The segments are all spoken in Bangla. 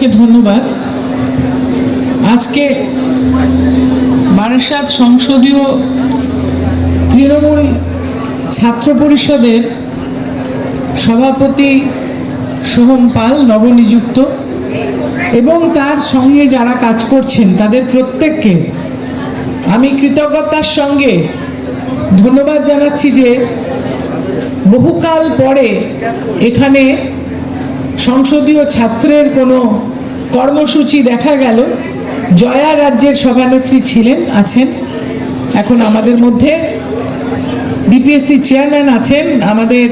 সবাইকে ধন্যবাদ। আজকে বারাসাত সংসদীয় তৃণমূল ছাত্র পরিষদের সভাপতি সোহম পাল নবনিযুক্ত এবং তার সঙ্গে যারা কাজ করছেন, তাদের প্রত্যেককে আমি কৃতজ্ঞতার সঙ্গে ধন্যবাদ জানাচ্ছি যে বহুকাল পরে এখানে সংসদীয় ছাত্রের কোনো কর্মসূচি দেখা গেল। জয়া রাজ্যের সভানেত্রী ছিলেন, আছেন। এখন আমাদের মধ্যে ডিপিএসসি চেয়ারম্যান আছেন, আমাদের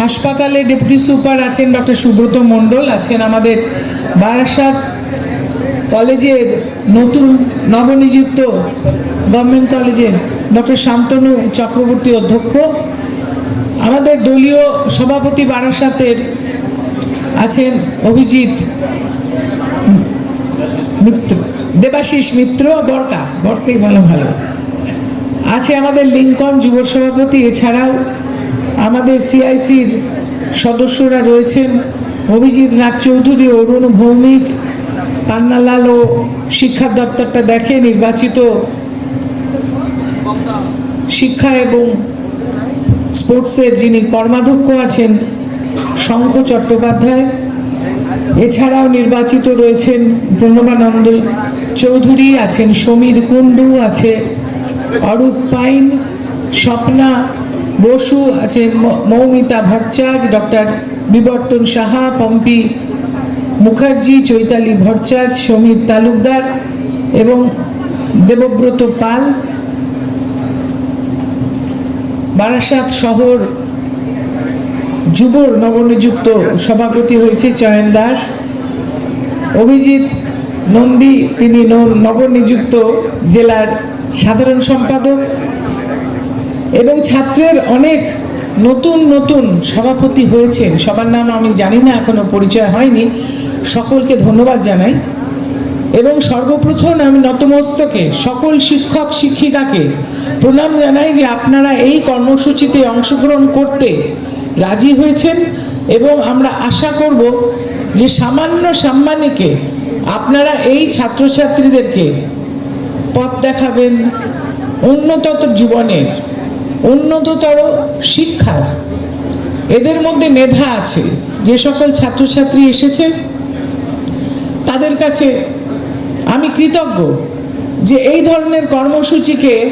হাসপাতালে ডেপুটি সুপার আছেন ডক্টর সুব্রত মণ্ডল, আছেন আমাদের বারাসাত কলেজের নতুন নবনিযুক্ত গভর্নমেন্ট কলেজের ডক্টর শান্তনু চক্রবর্তী অধ্যক্ষ, আমাদের দলীয় সভাপতি বারাসাতের আছেন অভিজিৎ মিত্র, দেবাশিস মিত্র, বরকা। বরকাই বলা ভালো। আছে আমাদের লিঙ্কন যুব সভাপতি, এছাড়াও আমাদের সিআইসির সদস্যরা রয়েছেন অভিজিৎ নাগ চৌধুরী, অরুণ ভৌমিক পান্নালাল ও শিক্ষা দপ্তরটা দেখে নির্বাচিত শিক্ষা এবং স্পোর্টসের যিনি কর্মাধ্যক্ষ আছেন শঙ্খ চট্টোপাধ্যায়। এছাড়াও নির্বাচিত রয়েছেন প্রণবানন্দ চৌধুরী, আছেন সমীর কুণ্ডু, আছে অরূপ পাইন, স্বপ্না বসু, আছে মৌমিতা ভট্টাচার্য, ডক্টর বিবর্তন সাহা, পম্পি মুখার্জি, চৈতালি ভট্টাচার্য, সমীর তালুকদার এবং দেবব্রত পাল। বারাসাত শহর যুবর নবনিযুক্ত সভাপতি হয়েছে চয়ন দাস। অভিজিৎ নন্দী, তিনি নবনিযুক্ত জেলার সাধারণ সম্পাদক। এবং ছাত্রের অনেক নতুন নতুন সভাপতি হয়েছেন। সবার নাম আমি জানি না, এখনও পরিচয় হয়নি। সকলকে ধন্যবাদ জানাই। এবং সর্বপ্রথম আমি নতমস্তকে সকল শিক্ষক, শিক্ষিকাকে প্রণাম জানাই যে আপনারা এই কর্মসূচিতে অংশগ্রহণ করতে রাজি হয়েছেন এবং আমরা আশা করব যে সামান্য সাম্মানিকে আপনারা এই ছাত্রছাত্রীদেরকে পথ দেখাবেন উন্নততর জীবনের উন্নততর শিক্ষার। এদের মধ্যে মেধা আছে। যে সকল ছাত্রছাত্রী এসেছে, তাদের কাছে আমি কৃতজ্ঞ যে এই ধরনের কর্মসূচিকে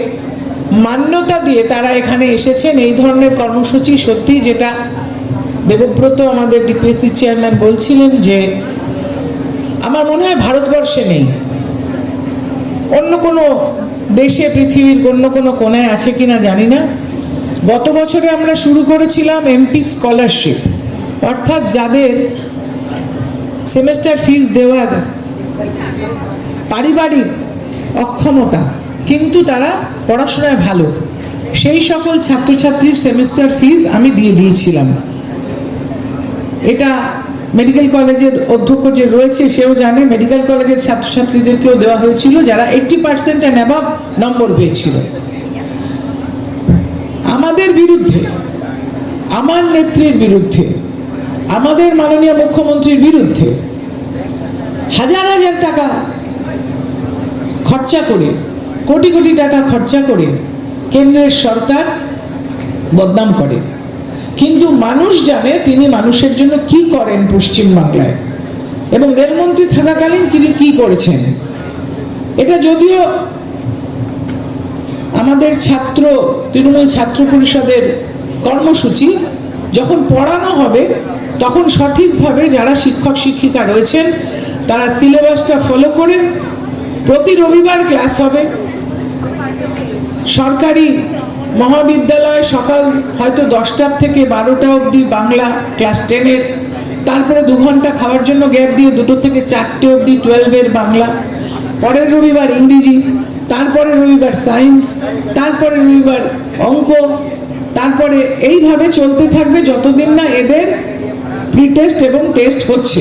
মান্যতা দিয়ে তারা এখানে এসেছেন। এই ধরনের কর্মসূচি সত্যি যেটা দেবব্রত আমাদের ডিপিএসসি চেয়ারম্যান বলছিলেন যে, আমার মনে হয় ভারতবর্ষে নেই। অন্য কোনো দেশে, পৃথিবীর অন্য কোনো কোনায় আছে কিনা জানি না। গত বছরে আমরা শুরু করেছিলাম এমপি স্কলারশিপ অর্থাৎ যাদের সেমেস্টার ফিস দেওয়ার পারিবারিক অক্ষমতা কিন্তু তারা পড়াশোনায় ভালো। সেই সকল ছাত্রছাত্রীর সেমিস্টার ফিজ আমি দিয়ে দিয়েছিলাম। এটা মেডিকেল কলেজের অধ্যক্ষ যে রয়েছে, সেও জানে মেডিকেল কলেজের ছাত্রছাত্রীদেরকেও দেওয়া হয়েছিল, যারা eighty percent and above number পেয়েছিল। আমাদের বিরুদ্ধে, আমার নেত্রীর বিরুদ্ধে, আমাদের মাননীয় মুখ্যমন্ত্রীর বিরুদ্ধে হাজার হাজার টাকা খরচা করে কোটি কোটি টাকা খরচা করে কেন্দ্রের সরকার বদনাম করে। কিন্তু মানুষ জানে তিনি মানুষের জন্য কি করেন পশ্চিম বাংলায় এবং রেলমন্ত্রী থাকাকালীন তিনি কি করেছেন। এটা যদিও আমাদের ছাত্র, তৃণমূল ছাত্র পরিষদের কর্মসূচি, যখন পড়ানো হবে, তখন সঠিকভাবে যারা শিক্ষক, শিক্ষিকা রয়েছেন, তারা সিলেবাসটা ফলো করে প্রতি রবিবার ক্লাস হবে। সরকারি মহাবিদ্যালয় সকাল হয়তো দশটার থেকে বারোটা অবধি বাংলা ক্লাস টেনের। তারপরে দু ঘণ্টা খাওয়ার জন্য গ্যাপ দিয়ে দুটো থেকে চারটে অবধি টুয়েলভের বাংলা। পরের রবিবার ইংরেজি, তারপরে রবিবার সায়েন্স, তারপরে রবিবার অঙ্ক। তারপরে এইভাবে চলতে থাকবে যতদিন না এদের প্রি টেস্ট এবং টেস্ট হচ্ছে।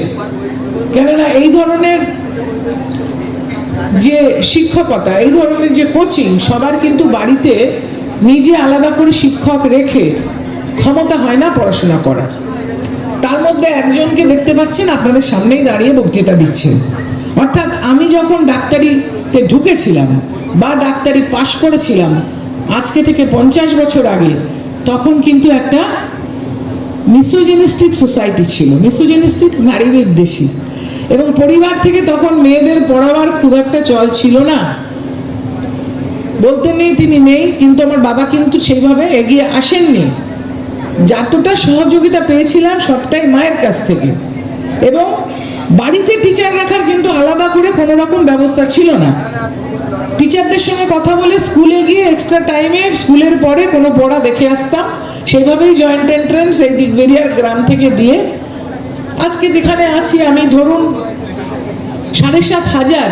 কেননা এই ধরনের যে শিক্ষকতা, এই ধরনের যে কোচিং সবার কিন্তু বাড়িতে নিজে আলাদা করে শিক্ষক রেখে ক্ষমতা হয় না পড়াশোনা করার। তার মধ্যে একজনকে দেখতে পাচ্ছেন, আপনাদের সামনেই দাঁড়িয়ে বক্তৃতা দিচ্ছেন। অর্থাৎ আমি যখন ডাক্তারিতে ঢুকেছিলাম বা ডাক্তারি পাশ করেছিলাম, আজকে থেকে পঞ্চাশ বছর আগে, তখন কিন্তু একটা মিসোজেনিস্টিক সোসাইটি ছিল। মিসোজেনিস্টিক নারী বিদ্বেষী এবং পরিবার থেকে তখন মেয়েদের পড়াবার খুব একটা চল ছিল না। বলতে নেই তিনি নেই, কিন্তু আমার বাবা কিন্তু সেইভাবে এগিয়ে আসেননি। যতটা সহযোগিতা পেয়েছিলাম সবটাই মায়ের কাছ থেকে। এবং বাড়িতে টিচার রাখার কিন্তু আলাদা করে কোনো রকম ব্যবস্থা ছিল না। টিচারদের সঙ্গে কথা বলে স্কুলে গিয়ে এক্সট্রা টাইমে স্কুলের পরে কোনো পড়া দেখে আসতাম। সেভাবেই জয়েন্ট এন্ট্রান্স এই দিকবেরিয়ার গ্রাম থেকে দিয়ে আজকে যেখানে আছি আমি ধরুন সাড়ে সাত হাজার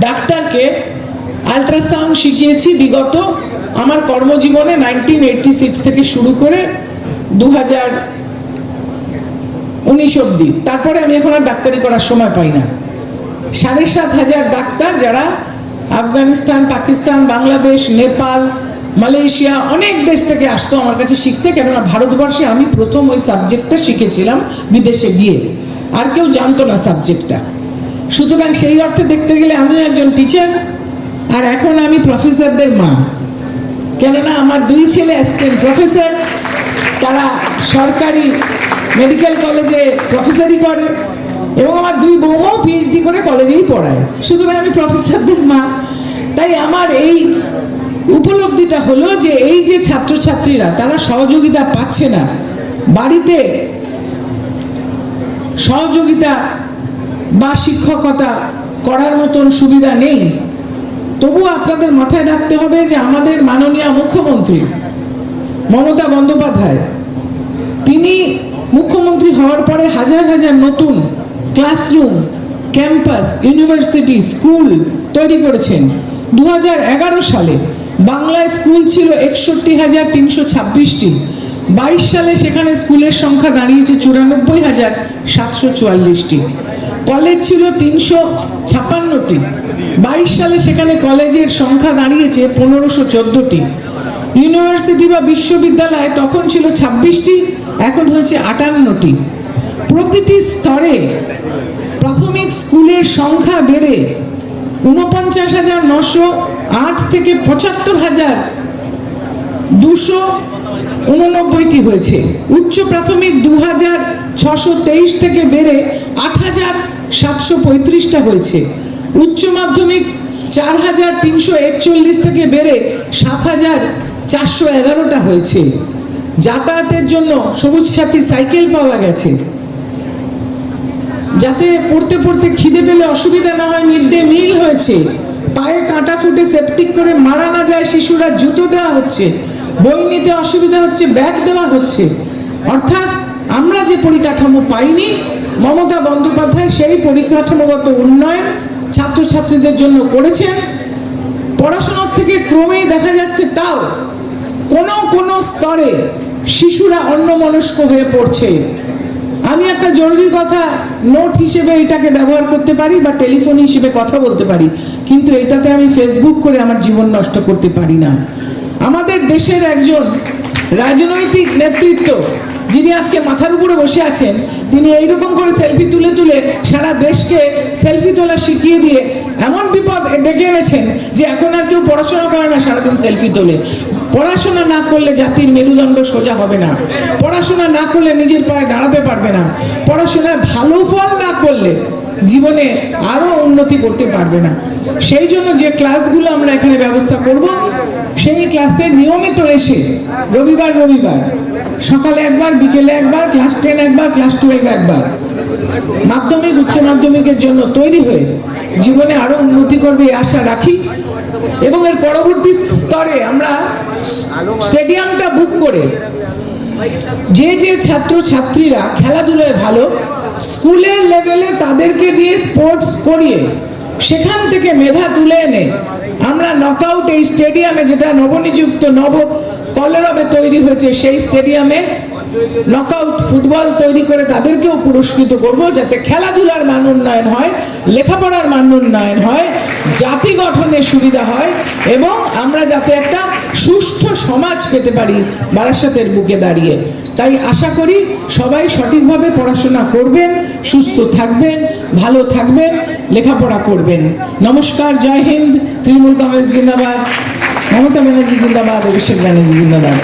ডাক্তারকে আল্ট্রাসাউন্ড শিখিয়েছি বিগত আমার কর্মজীবনে নাইনটিন এইটটি সিক্স থেকে শুরু করে দু হাজার উনিশ অব্দি তারপরে আমি এখন আর ডাক্তারি করার সময় পাই না। সাড়ে সাত হাজার ডাক্তার যারা আফগানিস্তান, পাকিস্তান, বাংলাদেশ, নেপাল মালয়েশিয়া, অনেক দেশ থেকে আসতো আমার কাছে শিখতে, কেননা ভারতবর্ষে আমি প্রথম ওই সাবজেক্টটা শিখেছিলাম বিদেশে গিয়ে। আর কেউ জানতো না সাবজেক্টটা। সুতরাং সেই অর্থে দেখতে গেলে আমিও একজন টিচার আর এখন আমি প্রফেসরদের মা। কেননা আমার দুই ছেলে অ্যাসিস্ট্যান্ট প্রফেসর তারা সরকারি মেডিকেল কলেজে প্রফেসরই করে এবং আমার দুই বৌমাও পিএইচডি করে কলেজেই পড়ায়। সুতরাং আমি প্রফেসরদের মা। তাই আমার এই উপলব্ধিটা হলো যে এই যে ছাত্রছাত্রীরা, তারা সহযোগিতা পাচ্ছে না। বাড়িতে সহযোগিতা বা শিক্ষকতা করার মতন সুবিধা নেই। তবু আপনাদের মাথায় রাখতে হবে যে আমাদের মাননীয় মুখ্যমন্ত্রী মমতা বন্দ্যোপাধ্যায়, তিনি মুখ্যমন্ত্রী হওয়ার পরে হাজার হাজার নতুন ক্লাসরুম, ক্যাম্পাস, ইউনিভার্সিটি, স্কুল তৈরি করেছেন। দু হাজার এগারো সালে বাংলায় স্কুল ছিল একষট্টি হাজার তিনশো ছাব্বিশটি। বাইশ সালে সেখানে স্কুলের সংখ্যা দাঁড়িয়েছে চুরানব্বই হাজার সাতশো চুয়াল্লিশটি। কলেজ ছিল তিনশো ছাপান্নটি বাইশ সালে সেখানে কলেজের সংখ্যা দাঁড়িয়েছে পনেরোশো চোদ্দটি। ইউনিভার্সিটি বা বিশ্ববিদ্যালয় তখন ছিল ছাব্বিশটি, এখন হয়েছে আটান্নটি। প্রতিটি স্তরে প্রাথমিক স্কুলের সংখ্যা বেড়ে উনপঞ্চাশ হাজার নশো আট থেকে পঁচাত্তর হাজার দুশো উননব্বইটি হয়েছে। উচ্চ প্রাথমিক দু হাজার ছশো তেইশ থেকে বেড়ে আট হাজার সাতশো পঁয়ত্রিশটা হয়েছে। উচ্চ মাধ্যমিক চার হাজার তিনশো একচল্লিশ থেকে বেড়ে সাত হাজার চারশো এগারোটা হয়েছে। যাতায়াতের জন্য সবুজ সাথী সাইকেল পাওয়া গেছে। যাতে পড়তে পড়তে খিদে পেলে অসুবিধা না হয়, মিড ডে মিল হয়েছে। পায়ে কাঁটা ফুটে সেপটিক করে মারা না যায় শিশুরা, জুতো দেওয়া হচ্ছে, বই নিতে অসুবিধা হচ্ছে, ব্যাগ দেওয়া হচ্ছে। অর্থাৎ আমরা যে পরিকাঠামো পাইনি, মমতা বন্দ্যোপাধ্যায় সেই পরিকাঠামোগত উন্নয়ন ছাত্রছাত্রীদের জন্য করেছেন। পড়াশোনার থেকে ক্রমেই দেখা যাচ্ছে তাও কোনো কোনো স্তরে শিশুরা অন্যমনস্ক হয়ে পড়ছে। আমি একটা জরুরি কথা নোট হিসেবে এটাকে ব্যবহার করতে পারি বা টেলিফোন হিসেবে কথা বলতে পারি, কিন্তু এটাতে আমি ফেসবুক করে আমার জীবন নষ্ট করতে পারি না। আমাদের দেশের একজন রাজনৈতিক নেতৃত্ব যিনি আজকে মাথার উপরে বসে আছেন, তিনি এইরকম করে সেলফি তুলে তুলে সারা দেশকে সেলফি তোলা শিখিয়ে দিয়ে এমন বিপদ ডেকে এনেছেন যে এখন আর কেউ পড়াশোনা করে না, সারাদিন সেলফি তোলে। পড়াশোনা না করলে জাতির মেরুদণ্ড সোজা হবে না। পড়াশোনা না করলে নিজের পায়ে দাঁড়াতে পারবে না। পড়াশোনায় ভালো ফল না করলে জীবনে আরও উন্নতি করতে পারবে না। সেই জন্য যে ক্লাসগুলো আমরা এখানে ব্যবস্থা করব, সেই ক্লাসে নিয়মিত এসে রবিবার রবিবার সকালে একবার, বিকেলে একবার ক্লাস টেন একবার ক্লাস টুয়েলভ একবার। মাধ্যমিক, উচ্চ মাধ্যমিকের জন্য তৈরি হয়ে জীবনে আরও উন্নতি করবে এই আশা রাখি। এবং এর পরবর্তী স্তরে আমরা স্টেডিয়ামটা বুক করে যে যে ছাত্র ছাত্রীরা খেলাধুলায় ভালো, স্কুলের লেভেলে তাদেরকে দিয়ে স্পোর্টস করিয়ে সেখান থেকে মেধা তুলে এনে আমরা নকআউট এই স্টেডিয়ামে যেটা নবনিযুক্ত নব কলরবে তৈরি হয়েছে সেই স্টেডিয়ামে নকআউট ফুটবল তৈরি করে তাদেরকেও পুরস্কৃত করব যাতে খেলাধুলার মান উন্নয়ন হয়, লেখাপড়ার মান উন্নয়ন হয়, জাতি গঠনের সুবিধা হয় এবং আমরা যাতে একটা সুষ্ঠু সমাজ পেতে পারি বারাসাতের বুকে দাঁড়িয়ে। তাই আশা করি সবাই সঠিকভাবে পড়াশোনা করবেন, সুস্থ থাকবেন, ভালো থাকবেন, লেখাপড়া করবেন। নমস্কার, জয় হিন্দ, তৃণমূল কংগ্রেস জিন্দাবাদ। মমতা ব্যানার্জি জিন্দাবাদ অভিষেক ব্যানার্জি জিন্দাবাদ